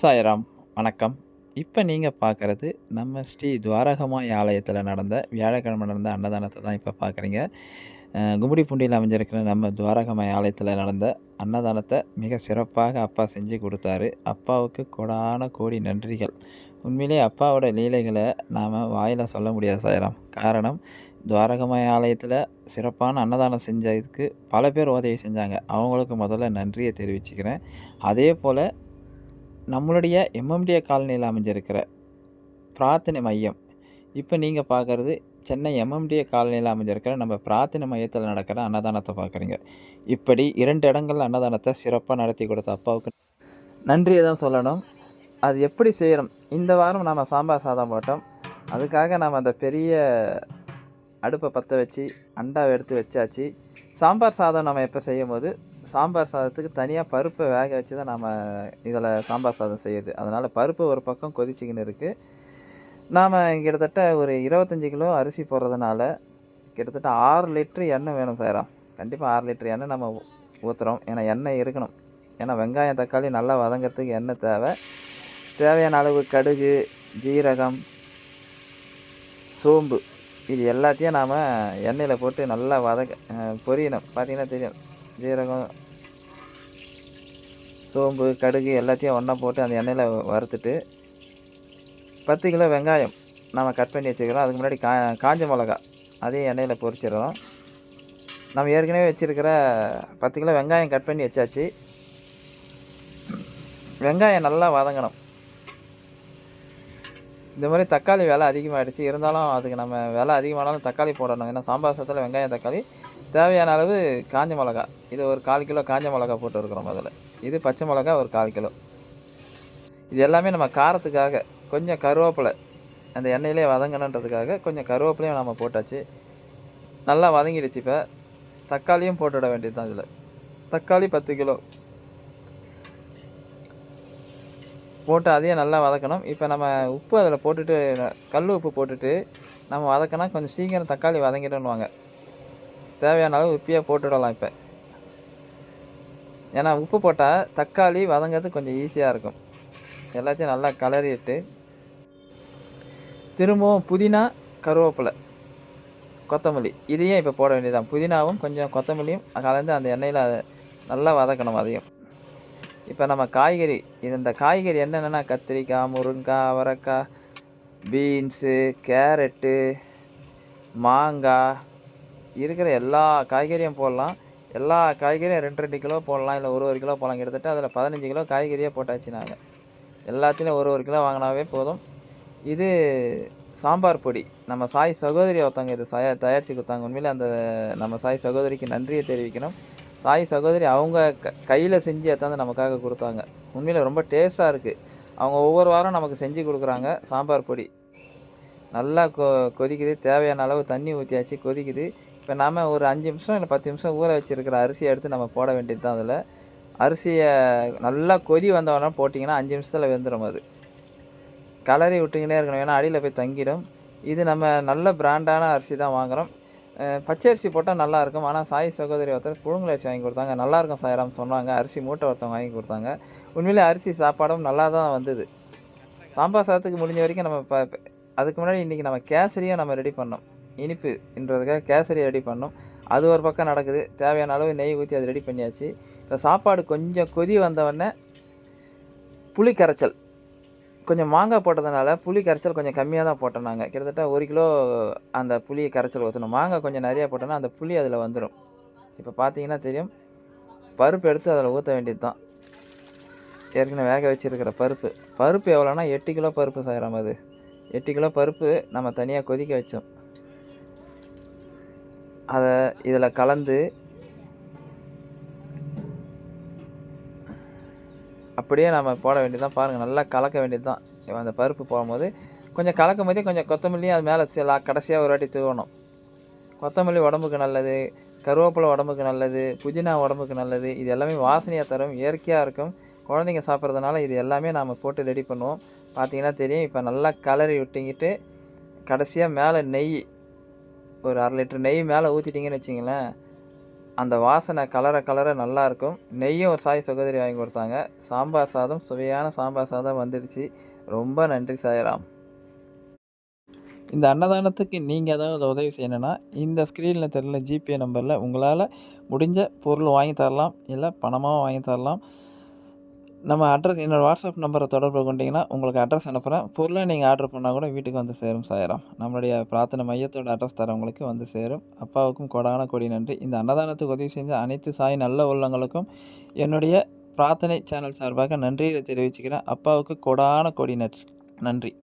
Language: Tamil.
சாய்ராம் வணக்கம். இப்போ நீங்கள் பார்க்குறது நம்ம ஸ்ரீ துவாரகமாய் ஆலயத்தில் நடந்த வியாழக்கிழமை நடந்த அன்னதானத்தை தான் இப்போ பார்க்குறீங்க கும்மிடிப்பூண்டியில் அமைஞ்சிருக்கிற நம்ம துவாரகமாய் ஆலயத்தில் நடந்த அன்னதானத்தை மிக சிறப்பாக அப்பா செஞ்சு கொடுத்தாரு. அப்பாவுக்கு கொடான கோடி நன்றிகள். உண்மையிலே அப்பாவோட லீலைகளை நாம் வாயில் சொல்ல முடியாது சாய்ராம். காரணம் துவாரகமாய் ஆலயத்தில் சிறப்பான அன்னதானம் செஞ்சதுக்கு பல பேர் உதவி செஞ்சாங்க. அவங்களுக்கு முதல்ல நன்றியை தெரிவிச்சுக்கிறேன். அதே போல் நம்மளுடைய எம்எம்டிஏ காலனியில் அமைஞ்சிருக்கிற பிரார்த்தனை மையம். இப்போ நீங்கள் பார்க்குறது சென்னை எம்எம்டிஏ காலனியில் அமைஞ்சிருக்கிற நம்ம பிரார்த்தனை மையத்தில் நடக்கிற அன்னதானத்தை பார்க்குறீங்க. இப்படி இரண்டு இடங்களில் அன்னதானத்தை சிறப்பாக நடத்தி கொடுத்த அப்பாவுக்கு நன்றியை தான் சொல்லணும். அது எப்படி செய்கிறோம் இந்த வாரம் நாம் சாம்பார் சாதம் போட்டோம். அதுக்காக நாம் அந்த பெரிய அடுப்பை பற்ற வச்சு அண்டாவை எடுத்து வச்சாச்சு. சாம்பார் சாதம் நம்ம எப்போ செய்யும் போது சாம்பார் சாதத்துக்கு தனியாக பருப்பை வேக வச்சு தான் நம்ம இதில் சாம்பார் சாதம் செய்யுது. அதனால் பருப்பு ஒரு பக்கம் கொதிச்சிக்கின்னு இருக்குது நாம் கிட்டத்தட்ட ஒரு இருபத்தஞ்சி கிலோ அரிசி போடுறதுனால கிட்டத்தட்ட ஆறு லிட்ரு எண்ணெய் வேணும் சாரா. கண்டிப்பாக ஆறு லிட்ரு எண்ணெய் நம்ம ஊற்றுறோம் ஏன்னா எண்ணெய் இருக்கணும். ஏன்னா வெங்காயம் தக்காளி நல்லா வதங்கிறதுக்கு எண்ணெய் தேவை. தேவையான அளவு கடுகு ஜீரகம் சோம்பு இது எல்லாத்தையும் நாம் எண்ணெயில் போட்டு நல்லா வதக்க பொரியணும். பார்த்தீங்கன்னா தெரியும். ஜீரகம் சோம்பு கடுகு எல்லாத்தையும் ஒன்றா போட்டு அந்த எண்ணெயில் வறுத்துட்டு பத்து கிலோ வெங்காயம் நம்ம கட் பண்ணி வச்சுக்கிறோம். அதுக்கு முன்னாடி கா காஞ்ச மிளகா அதையும் எண்ணெயில் பொரிச்சிடுறோம். நம்ம ஏற்கனவே வச்சுருக்கிற பத்து கிலோ வெங்காயம் கட் பண்ணி வச்சாச்சு. வெங்காயம் நல்லா வதங்கணும். இந்த மாதிரி தக்காளி விலை அதிகமாகிடுச்சு இருந்தாலும் அதுக்கு நம்ம விலை அதிகமானாலும் தக்காளி போடணும். ஏன்னா சாம்பார் சத்தில் வெங்காயம் தக்காளி தேவையான அளவு காஞ்ச மிளகா. இது ஒரு கால் கிலோ காஞ்ச மிளகா போட்டு இருக்கிறோம் அதில் இது பச்சை மிளகா ஒரு கால் கிலோ. இது எல்லாமே நம்ம காரத்துக்காக கொஞ்சம் கருவேப்பிலை அந்த எண்ணெயிலே வதங்கணுன்றதுக்காக கொஞ்சம் கருவேப்பிலையும் நம்ம போட்டாச்சு. நல்லா வதங்கிடுச்சு இப்போ. தக்காளியும் போட்டுவிட வேண்டியது தான் இதில். தக்காளி பத்து கிலோ. போட்டு அதையும் நல்லா வதக்கணும். இப்போ நம்ம உப்பு அதில் போட்டுட்டு கல் உப்பு போட்டுட்டு நம்ம வதக்கினா கொஞ்சம் சீக்கிரம் தக்காளி வதங்கிடுன்னுவாங்க தேவையான அளவு உப்பியாக போட்டுவிடலாம் இப்போ. ஏன்னா உப்பு போட்டால் தக்காளி வதங்கிறது கொஞ்சம் ஈஸியாக இருக்கும். எல்லாத்தையும் நல்லா கலரிட்டு திரும்பவும் புதினா கருவேப்பிலை கொத்தமல்லி இதையும் இப்போ போட வேண்டியதான் புதினாவும் கொஞ்சம் கொத்தமல்லியும் கலந்து அந்த எண்ணெயில் நல்லா வதக்கணும் அதையும். இப்போ நம்ம காய்கறி இது இந்த காய்கறி என்னென்னா கத்திரிக்காய் முருங்காய் அவரைக்காய் பீன்ஸு கேரட்டு மாங்காய் இருக்கிற எல்லா காய்கறியும் போடலாம். எல்லா காய்கறியும் ரெண்டு ரெண்டு கிலோ போடலாம். இல்லை ஒரு ஒரு கிலோ போடலாம். கிட்டத்தட்ட அதில் பதினஞ்சு கிலோ காய்கறியாக போட்டாச்சு நாங்கள் எல்லாத்துலேயும் ஒரு ஒரு கிலோ வாங்கினாவே போதும். இது சாம்பார் பொடி. நம்ம சாய் சகோதரி ஒருத்தவங்க இது சய தயாரித்து கொடுத்தாங்க. உண்மையில் அந்த நம்ம சாய் சகோதரிக்கு நன்றியை தெரிவிக்கணும். சாய் சகோதரி அவங்க க கையில் செஞ்சு எத்தாந்து நமக்காக கொடுத்தாங்க. உண்மையில் ரொம்ப டேஸ்ட்டாக இருக்குது அவங்க ஒவ்வொரு வாரம் நமக்கு செஞ்சு கொடுக்குறாங்க சாம்பார் பொடி. நல்லா கொ கொதிக்குது. தேவையான அளவு தண்ணி ஊற்றியாச்சு கொதிக்குது. இப்போ நாம் ஒரு அஞ்சு நிமிஷம் இல்லை பத்து நிமிஷம் ஊற வச்சுருக்கிற அரிசியை எடுத்து நம்ம போட வேண்டியது தான் அதில். அரிசியை நல்லா கொதி வந்தவொடனே போட்டிங்கன்னா அஞ்சு நிமிஷத்தில் வெந்துடும் அது. கலரி விட்டுக்கினே இருக்கணும் ஏன்னா அடியில் போய் தங்கிடும். இது நம்ம நல்ல பிராண்டான அரிசி தான் வாங்குகிறோம் பச்சை அரிசி போட்டால் நல்லாயிருக்கும் ஆனால் சாய் சகோதரி ஒருத்தர் புழுங்கல் அரிசி வாங்கி கொடுத்தாங்க. நல்லாயிருக்கும் சாயராம் சொன்னாங்க. அரிசி மூட்டை ஒருத்தவங்க வாங்கி கொடுத்தாங்க. உண்மையிலே அரிசி சாப்பாடும் நல்லா தான் வந்தது. சாம்பார் சாதத்துக்கு முடிஞ்ச வரைக்கும் நம்ம இப்போ அதுக்கு முன்னாடி இன்றைக்கி நம்ம கேசரியும் நம்ம ரெடி பண்ணோம். இனிப்புன்றதுக்காக கேசரி ரெடி பண்ணோம். அது ஒரு பக்கம் நடக்குது. தேவையான அளவு நெய் ஊற்றி அது ரெடி பண்ணியாச்சு. இப்போ சாப்பாடு கொஞ்சம் கொதி வந்தவொடனே புளி கரைச்சல் கொஞ்சம் மாங்காய் போட்டதுனால புளி கரைச்சல் கொஞ்சம் கம்மியாக தான் போட்டோம் நாங்கள் கிட்டத்தட்ட ஒரு கிலோ அந்த புளியை கரைச்சல் ஊற்றணும் மாங்காய் கொஞ்சம் நிறையா போட்டோன்னா அந்த புளி அதில் வந்துடும் இப்போ பார்த்தீங்கன்னா தெரியும். பருப்பு எடுத்து அதில் ஊற்ற வேண்டியது தான். ஏற்கனவே வேக வச்சுருக்கிற பருப்பு. பருப்பு எவ்வளோனா எட்டு கிலோ பருப்பு சாயிரம் அது. எட்டு கிலோ பருப்பு நம்ம தனியாக கொதிக்க வச்சோம். அதை இதில் கலந்து அப்படியே நம்ம போட வேண்டியது பாருங்கள் நல்லா கலக்க வேண்டியது தான் அந்த பருப்பு போடும்போது கொஞ்சம் கலக்கும் போதே கொஞ்சம் கொத்தமல்லியும் அது மேலே சில கடைசியாக ஒரு வாட்டி தூவணும். கொத்தமல்லி உடம்புக்கு நல்லது கருவேப்பிலை உடம்புக்கு நல்லது புதினா உடம்புக்கு நல்லது. இது எல்லாமே வாசனையாக தரும் இயற்கையாக இருக்கும். குழந்தைங்க சாப்பிட்றதுனால இது எல்லாமே நாம் போட்டு ரெடி பண்ணுவோம். பார்த்தீங்கன்னா தெரியும் இப்போ நல்லா கலரி விட்டிங்கிட்டு கடைசியாக மேலே நெய் ஒரு அரை லிட்டர் நெய் மேலே ஊற்றிட்டிங்கன்னு வச்சிங்களேன் அந்த வாசனை கலர கலர நல்லாயிருக்கும் நெய்யும் ஒரு சாய் சகோதரி வாங்கி கொடுத்தாங்க. சாம்பார் சாதம் சுவையான சாம்பார் சாதம் வந்துடுச்சு. ரொம்ப நன்றி சாய்ராம். இந்த அன்னதானத்துக்கு நீங்கள் ஏதாவது உதவி செய்யணும்னா இந்த ஸ்க்ரீனில் தெரியல ஜிபே நம்பரில் உங்களால் முடிஞ்ச பொருள் வாங்கி தரலாம். இல்லை பணமாகவும் வாங்கி தரலாம். நம்ம அட்ரஸ் என்னோடய வாட்ஸ்அப் நம்பரை தொடர்பு கொண்டீங்கன்னா உங்களுக்கு அட்ரஸ் அனுப்புகிறேன் பொருளை நீங்கள் ஆர்டர் பண்ணால் கூட வீட்டுக்கு வந்து சேரும் சாயிரம். நம்மளுடைய பிரார்த்தனை மையத்தோட அட்ரஸ் தரவங்களுக்கு வந்து சேரும். அப்பாவுக்கும் கொடான கொடி நன்றி. இந்த அன்னதானத்துக்கு உதவி செஞ்ச அனைத்து சாய் நல்ல உள்ளங்களுக்கும் என்னுடைய பிரார்த்தனை சேனல் சார்பாக நன்றியை தெரிவிச்சுக்கிறேன். அப்பாவுக்கு கொடான கொடி நன்றி நன்றி.